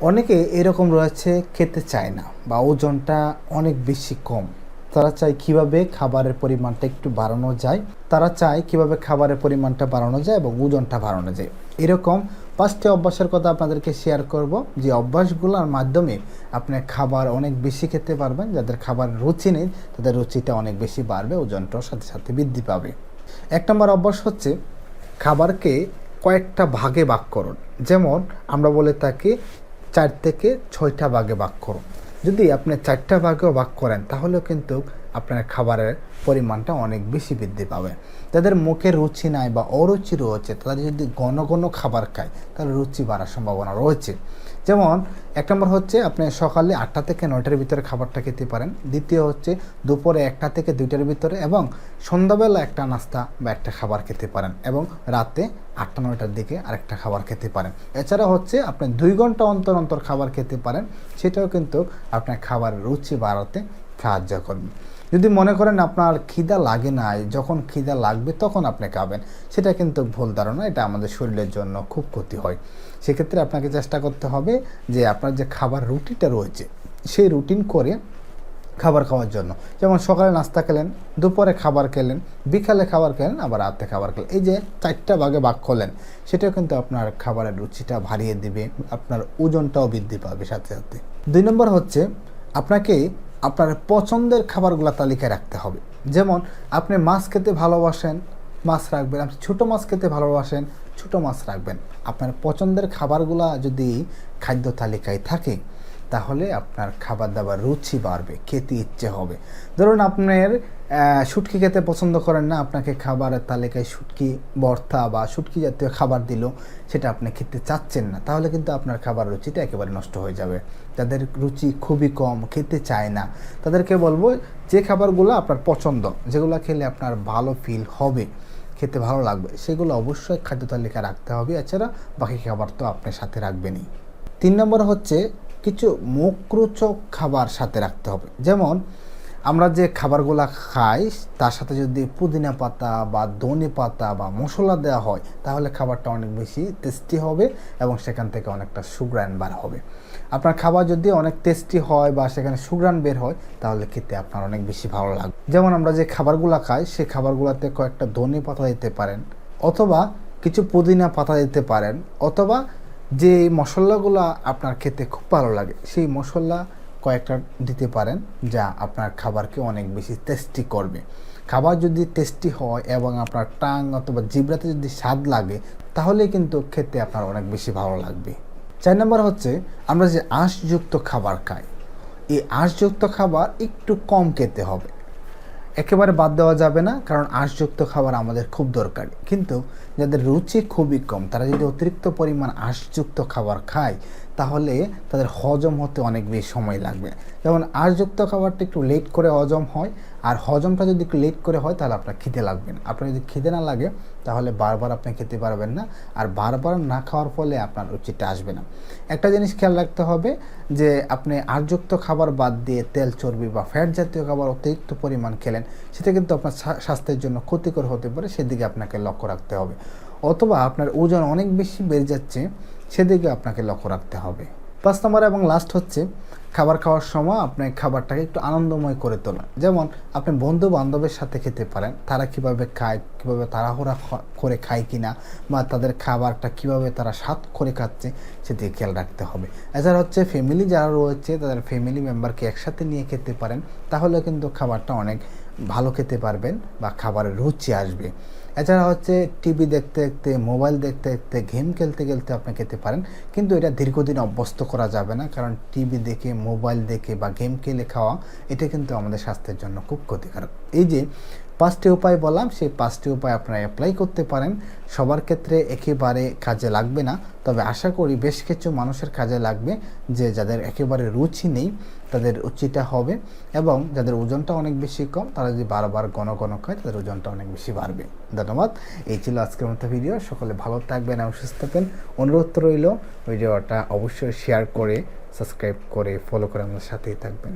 অনেকে এরকম রয়েছে খেতে চায় না বা ওজনটা অনেক বেশি কম। তারা চায় কীভাবে খাবারের পরিমাণটা একটু বাড়ানো যায়। তারা চায় কীভাবে খাবারের পরিমাণটা বাড়ানো যায় এবং ওজনটা বাড়ানো যায়। এরকম পাঁচটি অভ্যাসের কথা আপনাদেরকে শেয়ার করব। যে অভ্যাসগুলোর মাধ্যমে আপনি খাবার অনেক বেশি খেতে পারবেন, যাদের খাবার রুচি নেই, তাদের রুচিটা অনেক বেশি বাড়বে, ওজনটাও সাথে সাথে বৃদ্ধি পাবে। এক নম্বর অভ্যাস হচ্ছে খাবারকে কয়েকটা ভাগে ভাগ করুন। যেমন আমরা বলে থাকি চার থেকে ছয়টা ভাগে ভাগ করুন। যদি আপনি চারটা ভাগেও ভাগ করেন, তাহলেও কিন্তু আপনার খাবারের পরিমাণটা অনেক বেশি বৃদ্ধি পাবে। তাদের মুখে রুচি নাই বা অরুচি রয়েছে, তারা যদি ঘন ঘন খাবার খায়, তাহলে রুচি বাড়ার সম্ভাবনা রয়েছে। যেমন, এক নম্বর হচ্ছে আপনি সকালে আটটা থেকে নয়টার ভিতরে খাবারটা খেতে পারেন। দ্বিতীয় হচ্ছে দুপুরে একটা থেকে দুইটার ভিতরে এবং সন্ধ্যাবেলা একটা নাস্তা বা একটা খাবার খেতে পারেন এবং রাতে আটটা, নয়টার দিকে আরেকটা খাবার খেতে পারেন। এছাড়া হচ্ছে আপনি দুই ঘণ্টা অন্তর অন্তর খাবার খেতে পারেন, সেটাও কিন্তু আপনার খাবারের রুচি বাড়াতে সাহায্য করবে। যদি মনে করেন আপনার খিদা লাগে না যখন খিদা লাগবে তখন আপনি খাবেন। সেটা কিন্তু ভুল ধারণা, এটা আমাদের শরীরের জন্য খুব ক্ষতি হয়। সেক্ষেত্রে আপনাকে চেষ্টা করতে হবে যে আপনার যে খাবার রুটিটা রয়েছে, সেই রুটিন করে খাবার খাওয়ার জন্য। যেমন সকালে নাস্তা খেলেন, দুপুরে খাবার খেলেন, বিকালে খাবার খেলেন, আবার রাতে খাবার খেলেন। এই যে চারটা ভাগে ভাগ করলেন, সেটাও কিন্তু আপনার খাবারের রুচিটা বাড়িয়ে দিবে, আপনার ওজনটাও বৃদ্ধি পাবে সাথে সাথে। দুই নম্বর হচ্ছে, আপনাকে আপনার পছন্দের খাবারগুলো তালিকায় রাখতে হবে। যেমন, আপনি মাছ খেতে ভালোবাসেন, মাছ রাখবেন। আপনি ছোটো মাছ খেতে ভালোবাসেন, ছোটো মাছ রাখবেন। আপনার পছন্দের খাবারগুলো যদি খাদ্য তালিকায় থাকে তাহলে আপনার খাবার দাবার রুচি বাড়বে, খেতে ইচ্ছে হবে। ধরুন আপনার শুটকি খেতে পছন্দ করেন না, আপনাকে খাবারের তালিকায় শুটকি, ভর্তা বা শুটকি জাতীয় খাবার দিল, সেটা আপনি খেতে চাচ্ছেন না, তাহলে কিন্তু আপনার খাবার রুচিটা একেবারে নষ্ট হয়ে যাবে। যাদের রুচি খুবই কম, খেতে চায় না। তাদেরকে বলব যে খাবারগুলো আপনার পছন্দ, যেগুলো খেলে আপনার ভালো ফিল হবে, খেতে ভালো লাগবে, সেগুলো অবশ্যই খাদ্য তালিকা রাখতে হবে। এছাড়া বাকি খাবার তো আপনার সাথে রাখবেনই। তিন নম্বর হচ্ছে কিছু মুখরোচক খাবার সাথে রাখতে হবে। যেমন, আমরা যে খাবারগুলো খাই, তার সাথে যদি পুদিনা পাতা বা ধনে পাতা বা মশলা দেওয়া হয়, তাহলে খাবারটা অনেক বেশি টেস্টি হবে এবং সেখান থেকে অনেকটা সুগ্রান বার হবে। আপনার খাবার যদি অনেক টেস্টি হয় বা সেখানে সুগ্রান বের হয়, তাহলে খেতে আপনার অনেক বেশি ভালো লাগবে। যেমন, আমরা যে খাবারগুলো খাই সেই খাবারগুলোতে কয়েকটা ধনে পাতা দিতে পারেন, অথবা কিছু পুদিনা পাতা দিতে পারেন, অথবা যে মশলাগুলো আপনার খেতে খুব ভালো লাগে, সেই মশলা কয়েকটা দিতে পারেন যা আপনার খাবারকে অনেক বেশি টেস্টি করবে। খাবার যদি টেস্টি হয় এবং আপনার টাং অথবা জিবরাতে যদি স্বাদ লাগে, তাহলে কিন্তু খেতে আপনার অনেক বেশি ভালো লাগবে। চার নম্বর হচ্ছে, আমরা যে আঁশযুক্ত খাবার খাই, এই আঁশযুক্ত খাবার একটু কম খেতে হবে। একেবারে বাদ দেওয়া যাবে না, কারণ আঁশযুক্ত খাবার আমাদের খুব দরকারি। কিন্তু যাদের রুচি খুবই কম, তারা যদি অতিরিক্ত পরিমাণ আঁশযুক্ত খাবার খায়, তাহলে তাদের হজম হতে অনেক বেশি সময় লাগবে। যেমন আঁশযুক্ত খাবারটা একটু লেট করে হজম হয় আর হজমটা যদি একটু লেট করে হয়, তাহলে আপনার খিদে লাগবে না। আপনার যদি খিদে না লাগে, তাহলে বারবার আপনি খেতে পারবেন না। আর বারবার না খাওয়ার ফলে আপনার রুচিটা আসবে না। একটা জিনিস খেয়াল রাখতে হবে যে, আপনি আরযুক্ত খাবার বাদ দিয়ে তেল চর্বি বা ফ্যাট জাতীয় খাবার অতিরিক্ত পরিমাণ খেলেন, সেটা কিন্তু আপনার স্বাস্থ্যের জন্য ক্ষতিকর হতে পারে, সেদিকে আপনাকে লক্ষ্য রাখতে হবে। অথবা আপনার ওজন অনেক বেশি বেড়ে যাচ্ছে, সেদিকে আপনাকে লক্ষ্য রাখতে হবে। পাঁচ নম্বর এবং লাস্ট হচ্ছে খাবার খাওয়ার সময় আপনি খাবারটাকে একটু আনন্দময় করে তোলেন। যেমন আপনি বন্ধু বান্ধবের সাথে খেতে পারেন, তারা কীভাবে খায়, কীভাবে তাড়াহুড়া করে খায় কিনা, বা তাদের খাবারটা কীভাবে তারা স্বাদ করে খাচ্ছে সেদিকে খেয়াল রাখতে হবে। এছাড়া হচ্ছে ফ্যামিলি যারা রয়েছে, তাদের ফ্যামিলি মেম্বারকে একসাথে নিয়ে খেতে পারেন, তাহলে কিন্তু খাবারটা অনেক ভালো খেতে পারবেন, বা খাবারের রুচি আসবে। এছাড়া হচ্ছে টিভি দেখতে দেখতে, মোবাইল দেখতে দেখতে, গেম খেলতে খেলতে আপনি খেতে পারেন। কিন্তু এটা দীর্ঘদিন অভ্যস্ত করা যাবে না, কারণ টিভি দেখে, মোবাইল দেখে বা গেম খেলে খাওয়া, এটা কিন্তু আমাদের স্বাস্থ্যের জন্য খুব ক্ষতিকারক। এই যে পাঁচটি উপায় বললাম, সেই পাঁচটি উপায় আপনারা অ্যাপ্লাই করতে পারেন। সবার ক্ষেত্রে একেবারে কাজে লাগবে না, তবে আশা করি বেশ কিছু মানুষের কাজে লাগবে যে যাদের একেবারে রুচি নেই, তাদের রুচিটা হবে এবং যাদের ওজনটা অনেক বেশি কম, তারা যদি বারবার ঘন ঘন খায়, তাদের ওজনটা অনেক বেশি বাড়বে। ধন্যবাদ। এই ছিল আজকের মতো ভিডিও সকলে ভালো থাকবেন এবং সুস্থ থাকবেন। অনুরোধ রইল ভিডিওটা অবশ্যই শেয়ার করে সাবস্ক্রাইব করে ফলো করে আমাদের সাথেই থাকবেন।